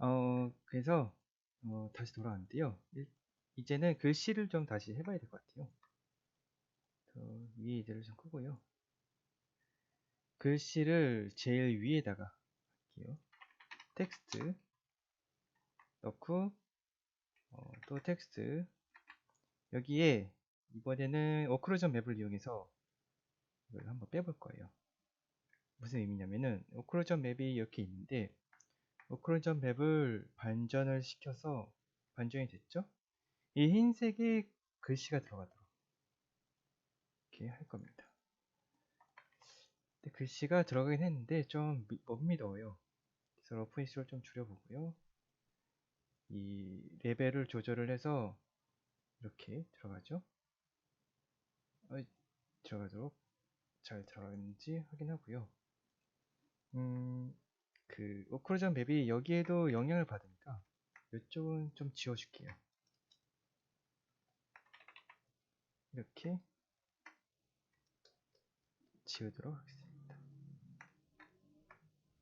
어, 그래서 어, 다시 돌아왔는데요. 일- 이제는 글씨를 좀 다시 해봐야 될 것 같아요. 더 위에 이대로 좀 끄고요. 글씨를 제일 위에다가 할게요. 텍스트 넣고 어, 또 텍스트 여기에 이번에는 오크루전 맵을 이용해서 이걸 한번 빼볼 거예요. 무슨 의미냐면은 오크루전 맵이 이렇게 있는데 오크루전 맵을 반전을 시켜서 반전이 됐죠? 이 흰색에 글씨가 들어가도록 이렇게 할 겁니다. 글씨가 들어가긴 했는데 좀 미- 못 믿어요. 그래서 러프니스를 좀 줄여보고요. 이 레벨을 조절을 해서 이렇게 들어가죠. 어, 들어가도록 잘 들어가는지 확인하고요. 음, 그 오크루전 맵이 여기에도 영향을 받으니까 이쪽은 좀 지워줄게요. 이렇게 지우도록 하겠습니다.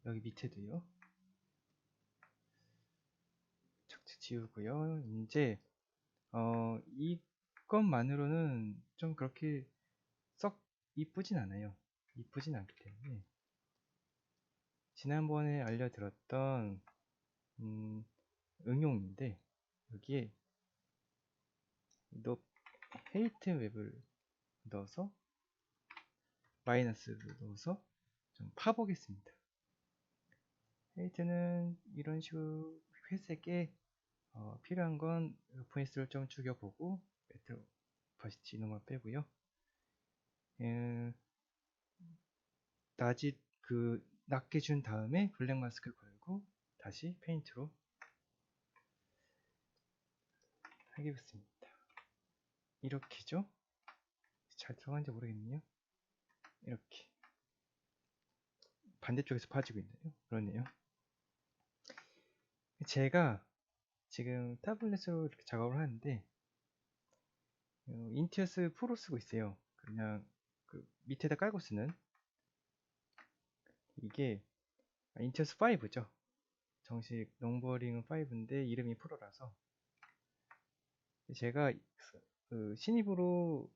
여기 밑에도요. 착착 지우고요. 이제 어 이것만으로는 좀 그렇게 썩 이쁘진 않아요. 이쁘진 않기 때문에 지난번에 알려드렸던 음, 응용인데 여기에 높 헤이트 웹을 넣어서 마이너스를 넣어서 좀 파보겠습니다. 헤이트는 이런 식으로 회색에 어, 필요한 건 포인트를 좀 죽여보고 메트로 버시티 이놈을 빼고요. 에, 낮이 그 낮게 준 다음에 블랙 마스크 걸고 다시 페인트로 하겠습니다. 이렇게죠? 잘 들어간지 모르겠네요. 이렇게 반대쪽에서 파지고 있네요. 그러네요. 제가 지금 타블렛으로 이렇게 작업을 하는데 어, 인티어스 프로 쓰고 있어요. 그냥 그 밑에다 깔고 쓰는 이게 인티어스 5죠. 정식 롱버링은 5인데 이름이 프로라서 제가 그 신입으로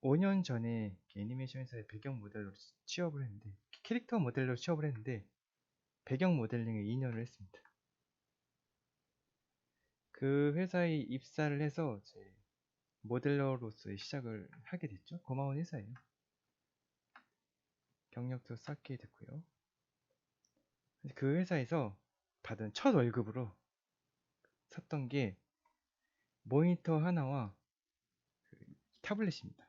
5년 전에 애니메이션에서의 배경 모델로 취업을 했는데 캐릭터 모델로 취업을 했는데 배경 모델링에 2년을 했습니다. 그 회사에 입사를 해서 제 모델러로서의 시작을 하게 됐죠. 고마운 회사예요. 경력도 쌓게 됐고요. 그 회사에서 받은 첫 월급으로 샀던 게 모니터 하나와 그 타블렛입니다.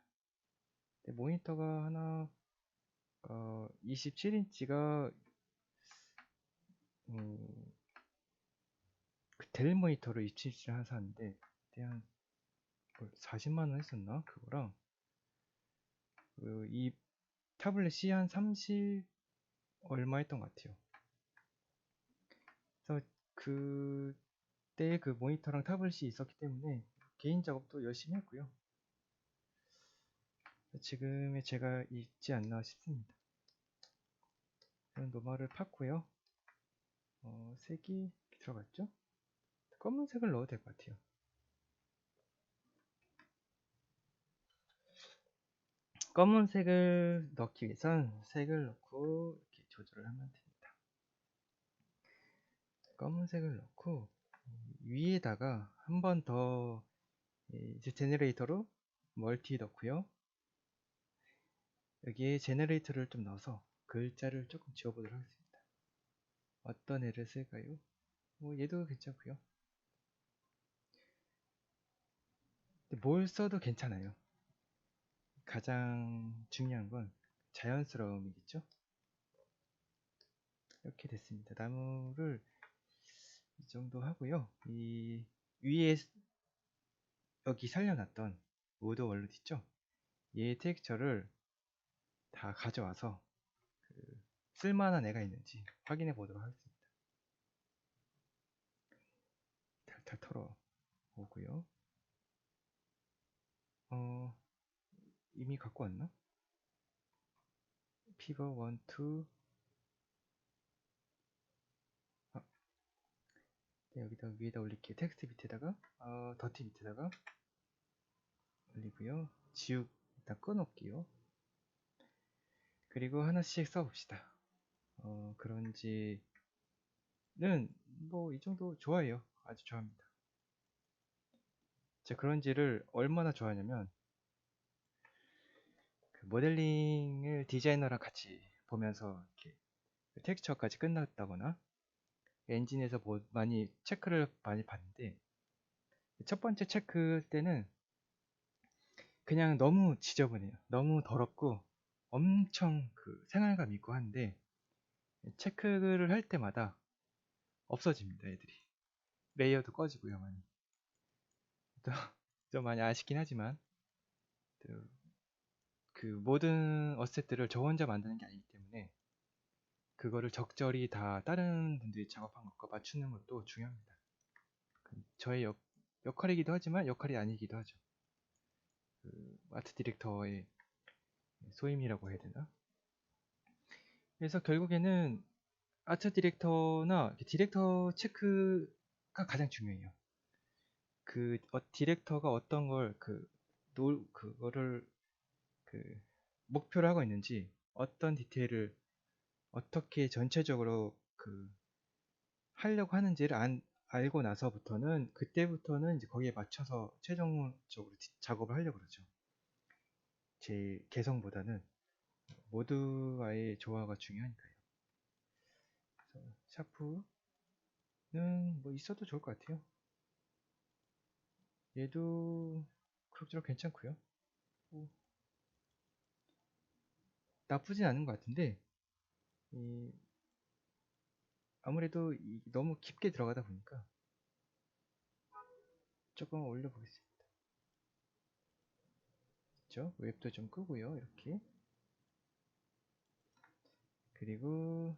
모니터가 하나 어, 27인치가 음, 그델 모니터를 27인치를 하나 샀는데 그때 한 40만원 했었나? 그거랑 그, 이 타블렛이 한 30 얼마 했던 것 같아요. 그래서 그때 그 모니터랑 타블렛이 있었기 때문에 개인 작업도 열심히 했고요. 지금의 제가 있지 않나 싶습니다. 노말을 팠고요. 어, 색이 들어갔죠? 검은색을 넣어도 될 것 같아요. 검은색을 넣기 위해선 색을 넣고 이렇게 조절을 하면 됩니다. 검은색을 넣고 위에다가 한 번 더 이제 제네레이터로 멀티 넣고요. 여기에 제네레이터를 좀 넣어서 글자를 조금 지워보도록 하겠습니다. 어떤 애를 쓸까요? 뭐 얘도 괜찮고요. 뭘 써도 괜찮아요. 가장 중요한 건 자연스러움이겠죠? 이렇게 됐습니다. 나무를 이 정도 하고요. 이 위에 여기 살려놨던 우드 월룻 있죠? 얘 텍스처를 다 가져와서 그 쓸만한 애가 있는지 확인해 보도록 하겠습니다. 탈탈 털어 오고요. 어, 이미 갖고 왔나? 피버 1, 2 아, 네, 여기다 위에다 올릴게요. 텍스트 밑에다가 어, 더티 밑에다가 올리고요. 지우 일단 꺼놓을게요. 그리고 하나씩 써봅시다. 어, 그런지는 뭐 이 정도 좋아해요. 아주 좋아합니다. 자, 그런지를 얼마나 좋아하냐면 그 모델링을 디자이너랑 같이 보면서 이렇게 텍스처까지 끝났다거나 엔진에서 뭐 많이 체크를 많이 봤는데 첫 번째 체크 때는 그냥 너무 지저분해요. 너무 더럽고 엄청 그 생활감 있고 한데 체크를 할 때마다 없어집니다, 애들이. 레이어도 꺼지고요, 많이. 또, 좀 많이 아쉽긴 하지만 그 모든 어셋들을 저 혼자 만드는 게 아니기 때문에 그거를 적절히 다 다른 분들이 작업한 것과 맞추는 것도 중요합니다. 그 저의 역, 역할이기도 하지만 역할이 아니기도 하죠. 그 아트 디렉터의 소임이라고 해야 되나? 그래서 결국에는 아트 디렉터나 디렉터 체크가 가장 중요해요. 그 어, 디렉터가 어떤 걸그 그거를 그 목표를 하고 있는지 어떤 디테일을 어떻게 전체적으로 그 하려고 하는지를 안, 알고 나서부터는 그때부터는 이제 거기에 맞춰서 최종적으로 작업을 하려고 그러죠. 제 개성보다는 모두와의 조화가 중요하니까요. 그래서 샤프는 뭐 있어도 좋을 것 같아요. 얘도 그럭저럭 괜찮고요. 뭐 나쁘진 않은 것 같은데 이 아무래도 너무 깊게 들어가다 보니까 조금 올려보겠습니다. 그죠? 웹도 좀 끄고요. 이렇게 그리고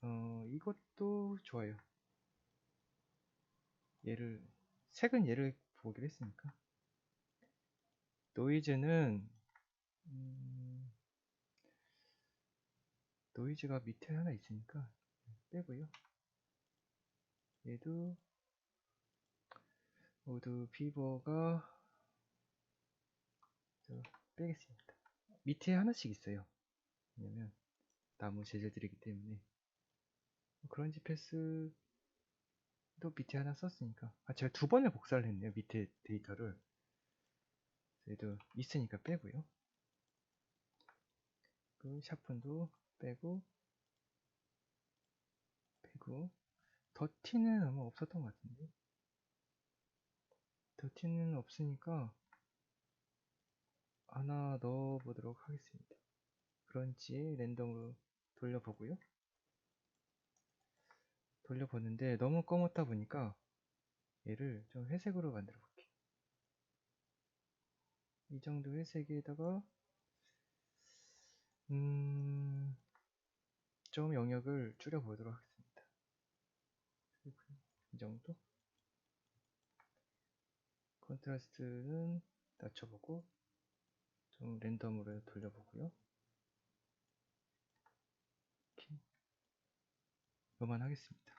어, 이것도 좋아요. 얘를 색은 얘를 보기로 했으니까 노이즈는 음, 노이즈가 밑에 하나 있으니까 빼고요. 얘도 모두 피버가 빼겠습니다. 밑에 하나씩 있어요. 왜냐면 나무 재질들이기 때문에 그런지 패스도 밑에 하나 썼으니까 아 제가 두 번을 복사를 했네요. 밑에 데이터를 얘도 있으니까 빼고요. 그 샤픈도 빼고 빼고. 더티는 아마 없었던 것 같은데. 더티는 없으니까 하나 넣어보도록 하겠습니다. 그런지 랜덤으로 돌려보고요. 돌려보는데 너무 검었다 보니까 얘를 좀 회색으로 만들어 볼게요. 이 정도 회색에다가 음... 좀 영역을 줄여 보도록 하겠습니다. 이 정도? 컨트라스트는 낮춰보고 좀 랜덤으로 돌려보고요. 이렇게 이만 하겠습니다.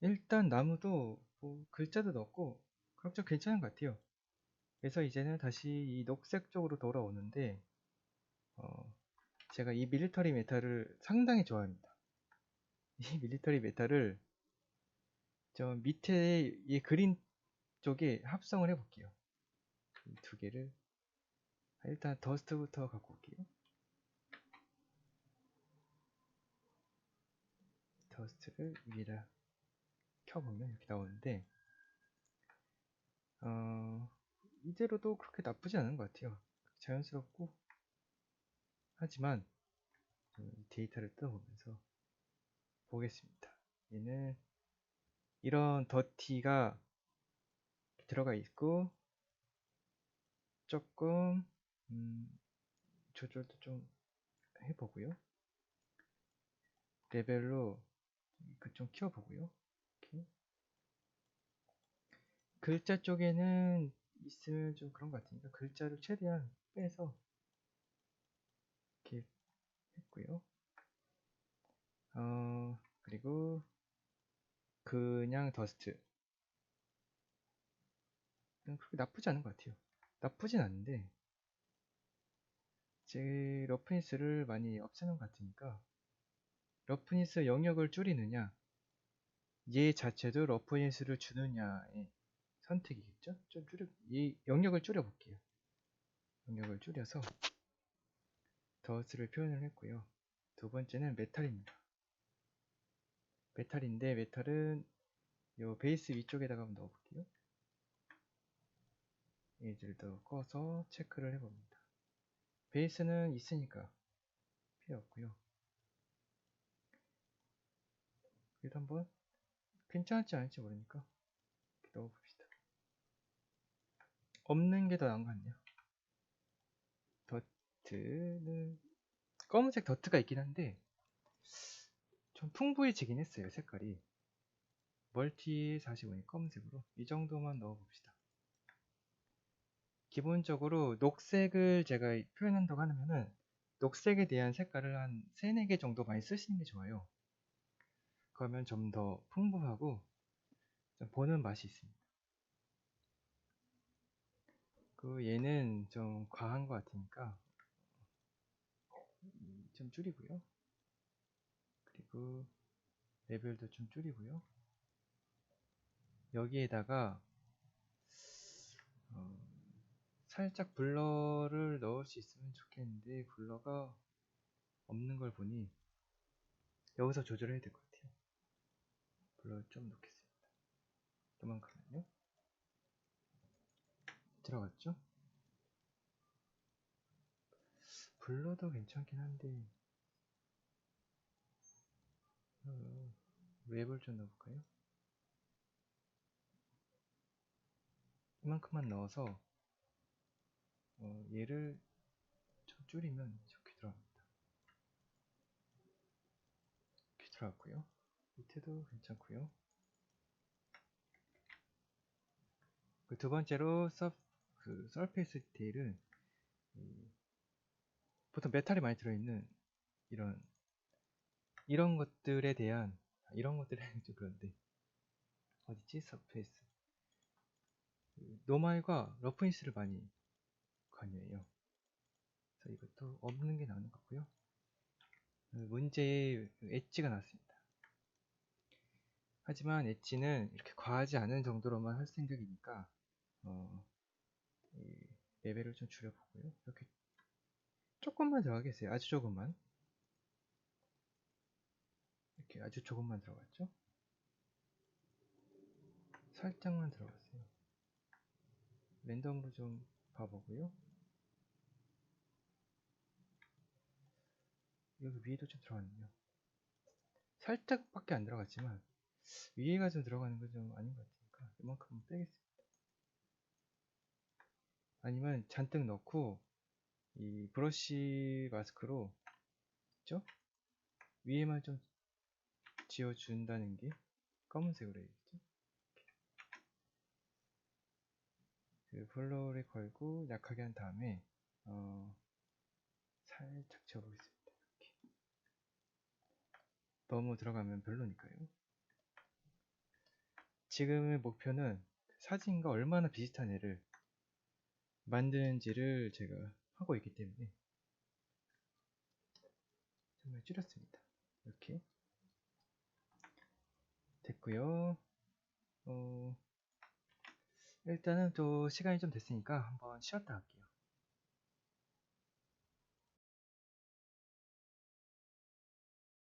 일단 나무도 뭐 글자도 넣고 각자 괜찮은 것 같아요. 그래서 이제는 다시 이 녹색 쪽으로 돌아오는데 어, 제가 이 밀리터리 메탈을 상당히 좋아합니다. 이 밀리터리 메탈을 저 밑에 이 그린 쪽에 합성을 해볼게요. 두 개를 일단 더스트부터 갖고 올게요. 더스트를 위에다 켜보면 이렇게 나오는데 어, 이대로도 그렇게 나쁘지 않은 것 같아요. 자연스럽고 하지만 데이터를 뜯어보면서 보겠습니다. 얘는 이런 더티가 들어가 있고 조금 음, 조절도 좀 해보고요. 레벨로 그좀 키워보고요. 이렇게. 글자 쪽에는 있으면 좀 그런 것 같으니까 글자를 최대한 빼서 했고요. 어, 그리고 그냥 더스트. 음, 그렇게 나쁘지 않은 것 같아요. 나쁘진 않은데 제 러프니스를 많이 없애는 것 같으니까 러프니스 영역을 줄이느냐 얘 자체도 러프니스를 주느냐의 선택이겠죠? 좀 줄여 이 영역을 줄여 볼게요. 영역을 줄여서 더스를 표현을 했고요. 두 번째는 메탈입니다. 메탈인데 메탈은 요 베이스 위쪽에다가 한번 넣어볼게요. 얘들도 꺼서 체크를 해봅니다. 베이스는 있으니까 필요 없고요. 그래도 한번 괜찮을지 아닐지 모르니까 넣어봅시다. 없는 게 더 나은 것 같네요. 더트는 검은색 더트가 있긴 한데 좀 풍부해지긴 했어요 색깔이. 멀티 45니 검은색으로 이 정도만 넣어봅시다. 기본적으로 녹색을 제가 표현한다고 하면은 녹색에 대한 색깔을 한 3, 4개 정도 많이 쓰시는 게 좋아요. 그러면 좀 더 풍부하고 좀 보는 맛이 있습니다. 그 얘는 좀 과한 것 같으니까 좀 줄이고요. 그리고 레벨도 좀 줄이고요. 여기에다가 어, 살짝 블러를 넣을 수 있으면 좋겠는데 블러가 없는 걸 보니 여기서 조절해야 될 것 같아요. 블러 좀 넣겠습니다. 요만큼만요. 들어갔죠? 블러도 괜찮긴 한데 어, 웹을 좀 넣어볼까요? 이만큼만 넣어서 어, 얘를 좀 줄이면 이렇게 들어갑니다. 이렇게 들어갔고요. 밑에도 괜찮고요. 그 두 번째로 서, 그 서페이스 디테일은 보통 메탈이 많이 들어있는 이런 이런 것들에 대한 아, 이런 것들에 좀 그런데 어디지 서페이스 그 노말과 러프니스를 많이 관여해요. 그래서 이것도 없는 게 나은 것 같고요. 그 문제의 엣지가 나왔습니다. 하지만 엣지는 이렇게 과하지 않은 정도로만 할 생각이니까 어, 레벨을 좀 줄여보고요. 이렇게 조금만 들어가겠어요. 아주 조금만. 이렇게 아주 조금만 들어갔죠. 살짝만 들어갔어요. 랜덤으로 좀 봐보고요. 여기 위에도 좀 들어갔네요. 살짝밖에 안 들어갔지만 위에가 좀 들어가는 건 좀 아닌 것 같으니까 이만큼은 빼겠습니다. 아니면 잔뜩 넣고 이 브러쉬 마스크로 있죠? 위에만 좀 지워준다는 게 검은색으로 해야겠죠? 그 블러를 걸고 약하게 한 다음에 어, 살짝 지워보겠습니다. 이렇게. 너무 들어가면 별로니까요. 지금의 목표는 사진과 얼마나 비슷한 애를 만드는지를 제가 하고 있기 때문에 정말 줄였습니다. 이렇게 됐고요. 어, 일단은 또 시간이 좀 됐으니까 한번 쉬었다 할게요.